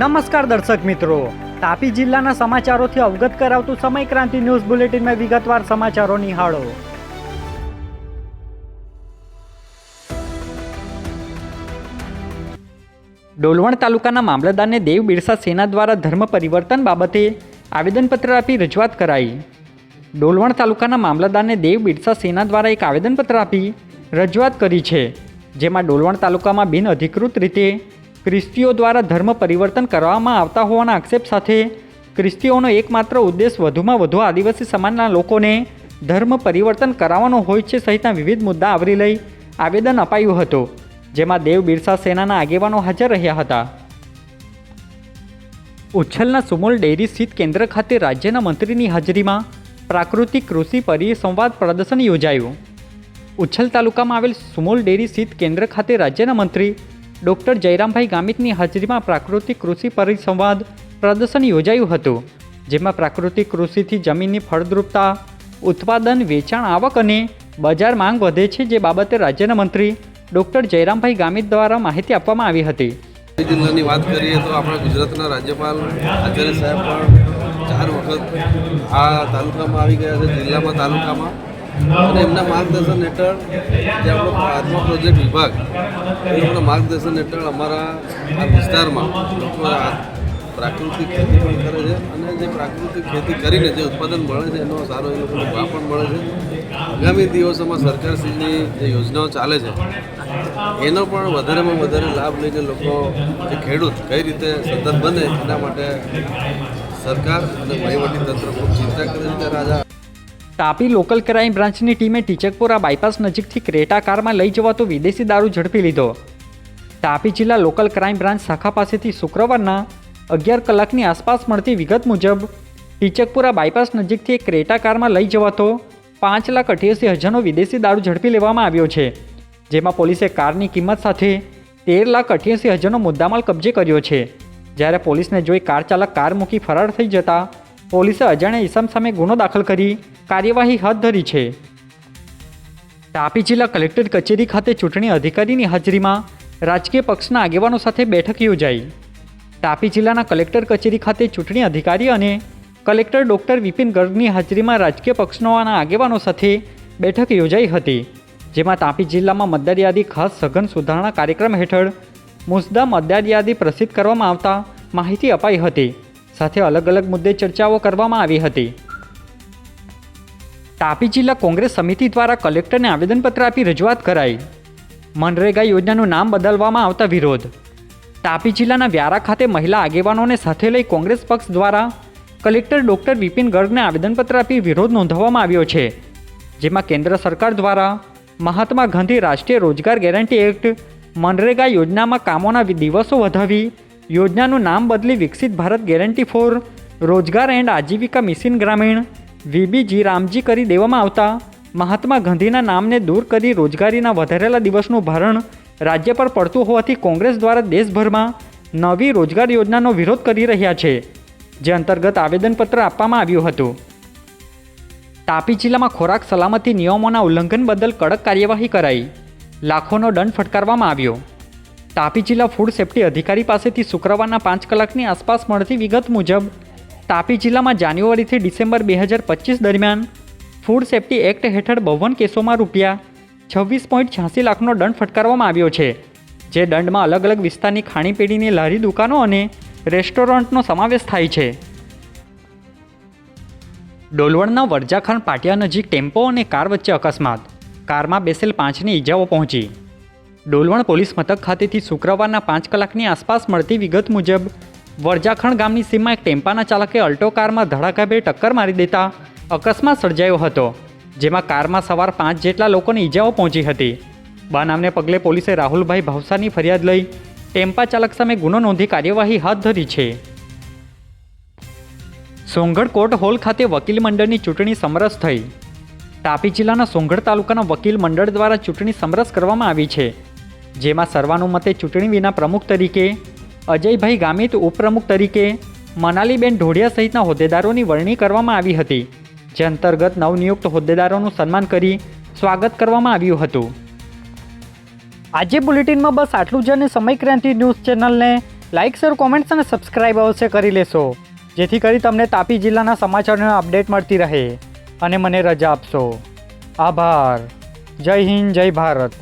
નમસ્કાર દર્શક મિત્રો. તાપી જિલ્લાના સમાચારોથી અવગત કરાવતું સમય ક્રાંતિ ન્યૂઝ બુલેટિનમાં વિગતવાર સમાચારો નિહાળો. ડોલવણ તાલુકાના મામલતદારને દેવ બિરસા સેના દ્વારા ધર્મ પરિવર્તન બાબતે આવેદનપત્ર આપી રજૂઆત કરાઈ. ડોલવણ તાલુકાના મામલતદારને દેવ બિરસા સેના દ્વારા એક આવેદનપત્ર આપી રજૂઆત કરી છે, જેમાં ડોલવણ તાલુકામાં બિન અધિકૃત રીતે ખ્રિસ્તીઓ દ્વારા ધર્મ પરિવર્તન કરવામાં આવતા હોવાના આક્ષેપ સાથે ખ્રિસ્તીઓનો એકમાત્ર ઉદ્દેશ વધુમાં વધુ આદિવાસી સમાજના લોકોને ધર્મ પરિવર્તન કરાવવાનો હોય છે સહિતના વિવિધ મુદ્દા આવરી લઈ આવેદન અપાયું હતું, જેમાં દેવ બિરસા સેનાના આગેવાનો હાજર રહ્યા હતા. ઉચ્છલના સુમોલ ડેરી સ્થિત કેન્દ્ર ખાતે રાજ્યના મંત્રીની હાજરીમાં પ્રાકૃતિક કૃષિ પરિસંવાદ પ્રદર્શન યોજાયું. ઉચ્છલ તાલુકામાં આવેલ સુમોલ ડેરી સ્થિત કેન્દ્ર ખાતે રાજ્યના મંત્રી ડૉક્ટર જયરામભાઈ ગામિતની હાજરીમાં પ્રાકૃતિક કૃષિ પરિસંવાદ પ્રદર્શન યોજાયું હતું, જેમાં પ્રાકૃતિક કૃષિથી જમીનની ફળદ્રુપતા, ઉત્પાદન, વેચાણ, આવક અને બજાર માંગ વધે છે જે બાબતે રાજ્યના મંત્રી ડૉક્ટર જયરામભાઈ ગામિત દ્વારા માહિતી આપવામાં આવી હતી. જિલ્લાની વાત કરીએ તો આપણા ગુજરાતના રાજ્યપાલ આચાર્ય સાહેબ પણ ચાર વખત આ તાલુકામાં આવી ગયા છે, જિલ્લામાં તાલુકામાં. અને એમના માર્ગદર્શન હેઠળ જે આપણો આત્મા પ્રોજેક્ટ વિભાગ એમના માર્ગદર્શન હેઠળ અમારા આ વિસ્તારમાં લોકો પ્રાકૃતિક ખેતી પણ કરે છે અને જે પ્રાકૃતિક ખેતી કરીને જે ઉત્પાદન મળે છે, એનો સારો એ લોકોનો ભાવ પણ મળે છે. આગામી દિવસોમાં સરકારશ્રીની જે યોજનાઓ ચાલે છે, એનો પણ વધારેમાં વધારે લાભ લઈને લોકો જે ખેડૂત કઈ રીતે સતત બને, એના માટે સરકાર અને વહીવટી તંત્ર ખૂબ ચિંતા કરે છે. આજે તાપી લોકલ ક્રાઇમ બ્રાન્ચની ટીમે ટીચકપુરા બાયપાસ નજીકથી ક્રેટા કારમાં લઈ જવાતો વિદેશી દારૂ ઝડપી લીધો. તાપી જિલ્લા લોકલ ક્રાઇમ બ્રાન્ચ શાખા પાસેથી શુક્રવારના અગિયાર કલાકની આસપાસ મળતી વિગત મુજબ, ટીચકપુરા બાયપાસ નજીકથી એક ક્રેટા કારમાં લઈ જવાતો પાંચ લાખ અઠ્યાસી હજારનો વિદેશી દારૂ ઝડપી લેવામાં આવ્યો છે, જેમાં પોલીસે કારની કિંમત સાથે તેર લાખ અઠ્યાસી હજારનો મુદ્દામાલ કબજે કર્યો છે. જ્યારે પોલીસને જોઈ કાર ચાલક કાર મૂકી ફરાર થઈ જતા પોલીસે અજાણ્યા ઇસમ સામે ગુનો દાખલ કરી કાર્યવાહી હાથ ધરી છે. તાપી જિલ્લા કલેક્ટર કચેરી ખાતે ચૂંટણી અધિકારીની હાજરીમાં રાજકીય પક્ષના આગેવાનો સાથે બેઠક યોજાઈ. તાપી જિલ્લાના કલેક્ટર કચેરી ખાતે ચૂંટણી અધિકારી અને કલેક્ટર ડૉક્ટર વિપિન ગર્ગની હાજરીમાં રાજકીય પક્ષોના આગેવાનો સાથે બેઠક યોજાઈ હતી, જેમાં તાપી જિલ્લામાં મતદાર ખાસ સઘન સુધારણા કાર્યક્રમ હેઠળ મુસદ્દા મતદાર પ્રસિદ્ધ કરવામાં આવતા માહિતી અપાઈ હતી. સાથે અલગ અલગ મુદ્દે ચર્ચાઓ કરવામાં આવી હતી. તાપી જિલ્લા કોંગ્રેસ સમિતિ દ્વારા કલેક્ટરને આવેદનપત્ર આપી રજૂઆત કરાઈ. મનરેગા યોજનાનું નામ બદલવામાં આવતા વિરોધ. તાપી જિલ્લાના વ્યારા ખાતે મહિલા આગેવાનોને સાથે લઈ કોંગ્રેસ પક્ષ દ્વારા કલેક્ટર ડૉક્ટર વિપિન ગર્ગને આવેદનપત્ર આપી વિરોધ નોંધવામાં આવ્યો છે. જેમાં કેન્દ્ર સરકાર દ્વારા મહાત્મા ગાંધી રાષ્ટ્રીય રોજગાર ગેરંટી એક્ટ, મનરેગા યોજનામાં કામોના દિવસો વધાવી યોજનાનું નામ બદલી Viksit Bharat guarantee for Rozgar and Ajeevika mission Gramin VBG RAM G કરી દેવામાં આવતા મહાત્મા ગાંધીના નામને દૂર કરી રોજગારીના વધારેલા દિવસનું ભારણ રાજ્ય પર પડતું હોવાથી કોંગ્રેસ દ્વારા દેશભરમાં નવી રોજગાર યોજનાનો વિરોધ કરી રહ્યા છે, જે અંતર્ગત આવેદનપત્ર આપવામાં આવ્યું હતું. તાપી જિલ્લામાં ખોરાક સલામતી નિયમોના ઉલ્લંઘન બદલ કડક કાર્યવાહી કરાઈ. લાખોનો દંડ ફટકારવામાં આવ્યો. તાપી જિલ્લા ફૂડ સેફ્ટી અધિકારી પાસેથી શુક્રવારના પાંચ કલાકની આસપાસ મળતી વિગત મુજબ, તાપી જિલ્લામાં જાન્યુઆરીથી ડિસેમ્બર બે હજાર પચીસ દરમિયાન ફૂડ સેફ્ટી એક્ટ હેઠળ બાવન કેસોમાં રૂપિયા છવ્વીસ પોઈન્ટ છ્યાસી લાખનો દંડ ફટકારવામાં આવ્યો છે, જે દંડમાં અલગ અલગ વિસ્તારની ખાણીપીણીની લારી દુકાનો અને રેસ્ટોરન્ટનો સમાવેશ થાય છે. ડોલવણના વરજાખાન પાટિયા નજીક ટેમ્પો અને કાર વચ્ચે અકસ્માત, કારમાં બેસેલ પાંચની ઈજાઓ પહોંચી. ડોલવણ પોલીસ મથક ખાતેથી શુક્રવારના પાંચ કલાકની આસપાસ મળતી વિગત મુજબ, વરજાખણ ગામની સીમમાં એક ટેમ્પાના ચાલકે અલ્ટો કારમાં ધડાકાભેર ટક્કર મારી દેતા અકસ્માત સર્જાયો હતો, જેમાં કારમાં સવાર પાંચ જેટલા લોકોને ઈજાઓ પહોંચી હતી. બનાવને પગલે પોલીસે રાહુલભાઈ ભાવસાની ફરિયાદ લઈ ટેમ્પા ચાલક સામે ગુનો નોંધી કાર્યવાહી હાથ ધરી છે. સોંગઢ કોર્ટ હોલ ખાતે વકીલ મંડળની ચૂંટણી સમરસ થઈ. તાપી જિલ્લાના સોંગઢ તાલુકાના વકીલ મંડળ દ્વારા ચૂંટણી સમરસ કરવામાં આવી છે. જેમાં સર્વાનુમતે ચૂંટણી વિના પ્રમુખ તરીકે, અજયભાઈ ગામિત ઉપપ્રમુખ તરીકે, મનાલીબેન ઢોડિયા સહિતના હોદ્દેદારોની વરણી કરવામાં આવી હતી. જે અંતર્ગત નવનિયુક્ત હોદ્દેદારોનું સન્માન કરી સ્વાગત કરવામાં આવ્યું હતું. આજે બુલેટિનમાં બસ આટલું જ અને સમય ક્રાંતિ ન્યૂઝ ચેનલને લાઇક શેર, કોમેન્ટ્સ અને સબસ્ક્રાઇબ અવશ્ય કરી લેશો. જેથી કરી તમને તાપી જિલ્લાના સમાચારનો અપડેટ મળતી રહે. અને મને રજા આપશો. આભાર. જય હિન્દ, જય ભારત.